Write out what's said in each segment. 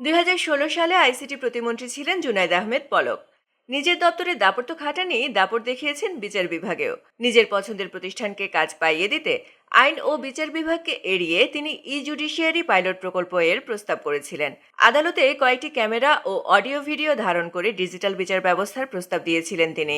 দুই সালে আইসিটি প্রতিমন্ত্রী ছিলেন জুনাইদ আহমেদ পলক। নিজের দপ্তরে দাপট তো খাটানি, দাপট দেখিয়েছেন বিচার বিভাগেও। নিজের পছন্দের প্রতিষ্ঠানকে কাজ পাইয়ে দিতে আইন ও বিচার বিভাগকে এড়িয়ে তিনি ই জুডিশিয়ারি পাইলট প্রকল্প এর প্রস্তাব করেছিলেন। আদালতে কয়েকটি ক্যামেরা ও অডিও ভিডিও ধারণ করে ডিজিটাল বিচার ব্যবস্থার প্রস্তাব দিয়েছিলেন তিনি।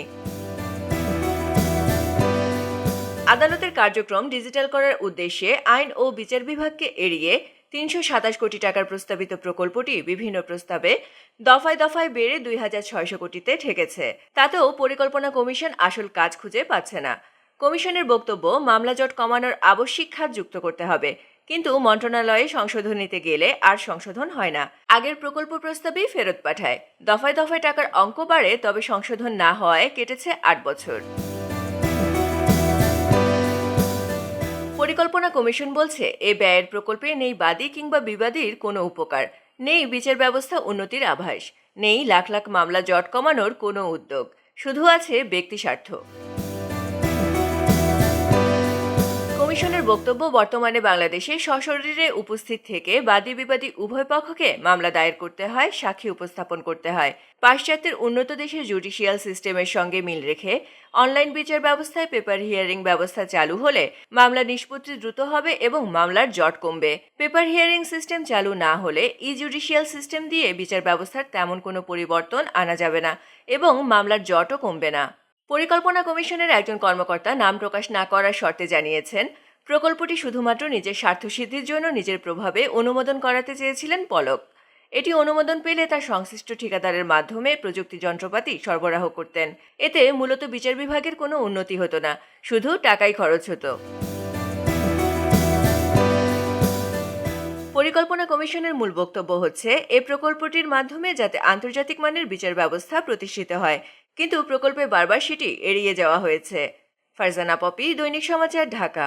আদালতের কার্যক্রম ডিজিটাল করার উদ্দেশ্যে আইন ও বিচার বিভাগকে এড়িয়ে তিনশো সাতাশ কোটি টাকার প্রস্তাবিত প্রকল্পটি বিভিন্ন প্রস্তাবে দফায় দফায় বেড়ে দুই হাজার ছয়শো কোটিতে ঠেকেছে। তাতেও পরিকল্পনা কমিশন আসল কাজ খুঁজে পাচ্ছে না। কমিশনের বক্তব্য, মামলা জট কমানোর আবশ্যিক খাত যুক্ত করতে হবে। কিন্তু মন্ত্রণালয়ে সংশোধন নিতে গেলে আর সংশোধন হয় না। আগের প্রকল্প প্রস্তাবেই ফেরত পাঠায়। দফায় দফায় টাকার অঙ্ক বাড়ে, তবে সংশোধন না হওয়ায় কেটেছে আট বছর। পরিকল্পনা কমিশন বলছে, এ ব্যয়ের প্রকল্পে নেই বাদী কিংবা বিবাদীর কোনো উপকার, নেই বিচার ব্যবস্থা উন্নতির আভাস, নেই লাখ লাখ মামলা জট কমানোর কোনো উদ্যোগ, শুধু আছে ব্যক্তি স্বার্থ। কমিশনের বক্তব্য বর্তমানে বাংলাদেশে সশরীরে উপস্থিত থেকে বাদী বিবাদী উভয় পক্ষকে মামলা দায়ের করতে হয়, সাক্ষী উপস্থাপন করতে হয়। পাশ্চাত্যের উন্নত দেশের জুডিশিয়াল সিস্টেমের সঙ্গে মিল রেখে অনলাইন বিচার ব্যবস্থায় পেপার হিয়ারিং ব্যবস্থা চালু হলে মামলা নিষ্পত্তি দ্রুত হবে এবং মামলার জট কমবে। পেপার হিয়ারিং সিস্টেম চালু না হলে ই জুডিশিয়াল সিস্টেম দিয়ে বিচার ব্যবস্থার তেমন কোনো পরিবর্তন আনা যাবে না এবং মামলার জটও কমবে না। পরিকল্পনা কমিশনের একজন কর্মকর্তা নাম প্রকাশ না করার শর্তে জানিয়েছেন প্রকল্পটি শুধুমাত্র নিজের স্বার্থসিদ্ধির জন্য নিজের প্রভাবে অনুমোদন করাতে চেয়েছিলেন পলক। এটি অনুমোদন পেলে তার সংশ্লিষ্ট ঠিকাদারের মাধ্যমে প্রযুক্তি যন্ত্রপাতি সরবরাহ করতেন। এতে মূলত বিচার বিভাগের কোনো উন্নতি হতো না, শুধু টাকাই খরচ হতো। পরিকল্পনা কমিশনের মূল বক্তব্য হচ্ছে, এ প্রকল্পটির মাধ্যমে যাতে আন্তর্জাতিক মানের বিচার ব্যবস্থা প্রতিষ্ঠিত হয়, কিন্তু প্রকল্পে বারবার সেটি এড়িয়ে যাওয়া হয়েছে। ফারজানা পপি, দৈনিক সমাচার, ঢাকা।